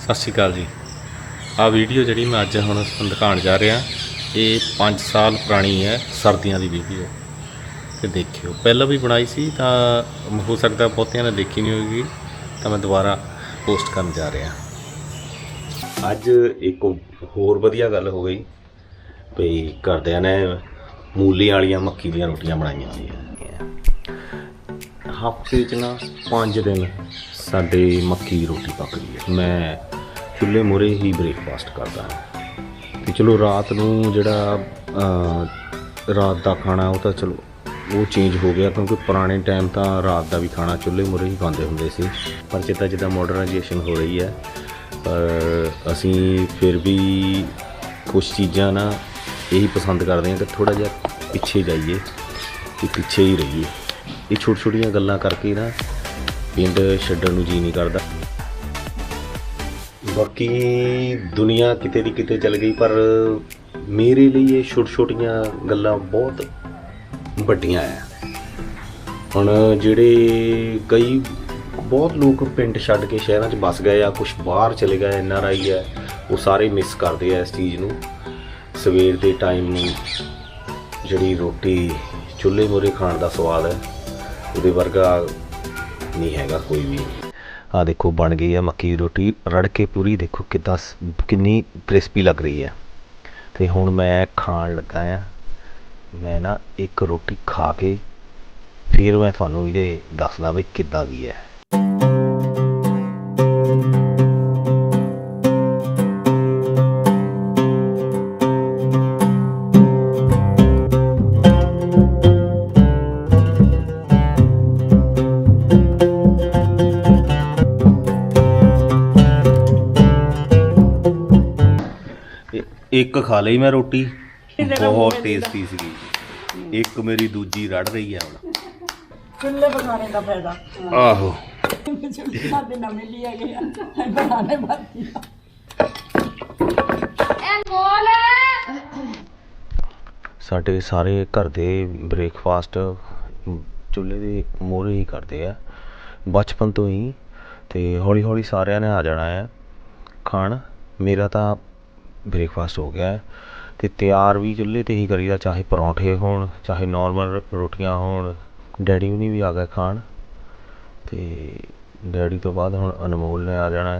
ਸਤਿ ਸ਼੍ਰੀ ਅਕਾਲ ਜੀ। ਆ ਵੀਡੀਓ ਜਿਹੜੀ ਮੈਂ ਅੱਜ ਹੁਣ ਦਿਖਾਉਣ ਜਾ ਰਿਹਾ, ਇਹ 5 ਸਾਲ ਪੁਰਾਣੀ ਹੈ, ਸਰਦੀਆਂ ਦੀ ਵੀਡੀਓ। ਤੇ ਦੇਖਿਓ, ਪਹਿਲਾਂ ਵੀ ਬਣਾਈ ਸੀ ਤਾਂ ਹੋ ਸਕਦਾ ਬਹੁਤਿਆਂ ਨੇ ਦੇਖੀ ਨਹੀਂ ਹੋਵੇਗੀ ਤਾਂ ਮੈਂ ਦੁਬਾਰਾ ਪੋਸਟ ਕਰਨ ਜਾ ਰਿਹਾ। ਅੱਜ ਇੱਕ ਹੋਰ ਵਧੀਆ ਗੱਲ ਹੋ ਗਈ ਭਈ ਘਰਦਿਆਂ ਨੇ ਮੂਲੀ ਵਾਲੀਆਂ ਮੱਕੀ ਦੀਆਂ ਰੋਟੀਆਂ ਬਣਾਈਆਂ ਹੋਈਆਂ। ਹਫ਼ਤੇ 'ਚ ਨਾ 5 ਦਿਨ ਸਾਡੇ ਮੱਕੀ ਦੀ ਰੋਟੀ ਪੱਕਦੀ ਹੈ। ਮੈਂ ਚੁੱਲ੍ਹੇ ਮੂਹਰੇ ਹੀ ਬ੍ਰੇਕਫਾਸਟ ਕਰਦਾ ਹਾਂ। ਤੇ ਚਲੋ ਰਾਤ ਨੂੰ ਜਿਹੜਾ ਰਾਤ ਦਾ ਖਾਣਾ ਉਹ ਤਾਂ ਚਲੋ ਉਹ ਚੇਂਜ ਹੋ ਗਿਆ ਕਿਉਂਕਿ ਪੁਰਾਣੇ ਟਾਈਮ ਤਾਂ ਰਾਤ ਦਾ ਵੀ ਖਾਣਾ ਚੁੱਲ੍ਹੇ ਮੂਹਰੇ ਹੀ ਖਾਂਦੇ ਹੁੰਦੇ ਸੀ। ਪਰ ਜਿੱਦਾਂ ਜਿੱਦਾਂ ਮਾਡਰਨਾਈਜੇਸ਼ਨ ਹੋ ਰਹੀ ਹੈ, ਪਰ ਅਸੀਂ ਫਿਰ ਵੀ ਕੁਝ ਚੀਜ਼ਾਂ ਨਾ ਇਹੀ ਪਸੰਦ ਕਰਦੇ ਹਾਂ ਕਿ ਥੋੜਾ ਜਿਹਾ ਪਿੱਛੇ ਜਾਈਏ ਕਿ ਪਿੱਛੇ ਹੀ ਰਹੀਏ। ਇਹ ਛੋਟੀ ਛੋਟੀਆਂ ਗੱਲਾਂ ਕਰਕੇ ਨਾ ਪਿੰਡ ਛੱਡਣ ਨੂੰ ਜੀ ਨਹੀਂ ਕਰਦਾ। ਬਾਕੀ ਦੁਨੀਆ ਕਿਤੇ ਦੀ ਕਿਤੇ ਚਲ ਗਈ, ਪਰ ਮੇਰੇ ਲਈ ਇਹ ਛੋਟ ਛੋਟੀਆਂ ਗੱਲਾਂ ਬਹੁਤ ਵੱਡੀਆਂ ਆ। ਹੁਣ ਜਿਹੜੇ ਕਈ ਬਹੁਤ ਲੋਕ ਪਿੰਡ ਛੱਡ ਕੇ ਸ਼ਹਿਰਾਂ 'ਚ ਵੱਸ ਗਏ ਆ ਕੁਝ ਬਾਹਰ ਚਲੇ ਗਏ, ਐਨ ਆਰ ਆਈ ਹੈ, ਉਹ ਸਾਰੇ ਮਿਸ ਕਰਦੇ ਆ ਇਸ ਚੀਜ਼ ਨੂੰ। ਸਵੇਰ ਦੇ ਟਾਈਮ ਨੂੰ ਜਿਹੜੀ ਰੋਟੀ ਚੁੱਲ੍ਹੇ ਮੂਹਰੇ ਖਾਣ ਦਾ ਸਵਾਦ ਹੈ। ਉਹਦੇ ਵਰਗਾ ਨਹੀਂ ਹੈਗਾ ਕੋਈ ਵੀ। ਆ ਦੇਖੋ, ਬਣ ਗਈ ਹੈ ਮੱਕੀ ਦੀ ਰੋਟੀ। ਰੜ ਕੇ ਪੂਰੀ ਦੇਖੋ ਕਿੱਦਾਂ ਸ- ਕਿੰਨੀ ਕ੍ਰਿਸਪੀ ਲੱਗ ਰਹੀ ਹੈ ਤੇ ਹੁਣ ਮੈਂ ਖਾਣ ਲੱਗਾ ਆ। ਮੈਂ ਨਾ ਇੱਕ ਰੋਟੀ ਖਾ ਕੇ ਫਿਰ ਮੈਂ ਤੁਹਾਨੂੰ ਇਹਦੇ ਦੱਸਦਾ ਵੀ ਕਿੱਦਾਂ ਦੀ ਹੈ ਇੱਕ ਖਾ ਲਈ ਮੈਂ ਰੋਟੀ। ਬਹੁਤ ਟੇਸਟੀ ਸੀਗੀ ਇੱਕ ਮੇਰੀ ਦੂਜੀ ਰੜ ਰਹੀ ਹੈ ਹੁਣ। ਚੁੱਲ੍ਹੇ ਪਕਾਣੇ ਦਾ ਫਾਇਦਾ। ਆਹੋ। ਚੁੱਲ੍ਹਾ ਤੇ ਨਵੇਂ ਲਿਆ ਗਿਆ ਬਣਾਣੇ ਬਾਕੀ ਸਾਡੇ ਸਾਰੇ ਘਰ ਦੇ ਬ੍ਰੇਕਫਾਸਟ ਚੁੱਲ੍ਹੇ ਦੇ ਮੂਹਰੇ ਹੀ ਕਰਦੇ ਆ। ਬਚਪਨ ਤੋਂ ਹੀ। ਤੇ ਹੌਲੀ ਹੌਲੀ ਸਾਰਿਆਂ ਨੇ ਆ ਜਾਣਾ ਹੈ। ਖਾਣ। ਮੇਰਾ ਤਾਂ ਬ੍ਰੇਕਫਾਸਟ ਹੋ ਗਿਆ ਅਤੇ ਤਿਆਰ ਵੀ ਚੁੱਲ੍ਹੇ ਤੇ ਹੀ ਕਰੀਦਾ, ਚਾਹੇ ਪਰੌਂਠੇ ਹੋਣ, ਚਾਹੇ ਨੋਰਮਲ ਰੋਟੀਆਂ ਹੋਣ। ਡੈਡੀ ਵੀ ਆ ਗਏ ਖਾਣ ਅਤੇ ਡੈਡੀ ਤੋਂ ਬਾਅਦ ਹੁਣ ਅਨਮੋਲ ਨੇ ਆ ਜਾਣਾ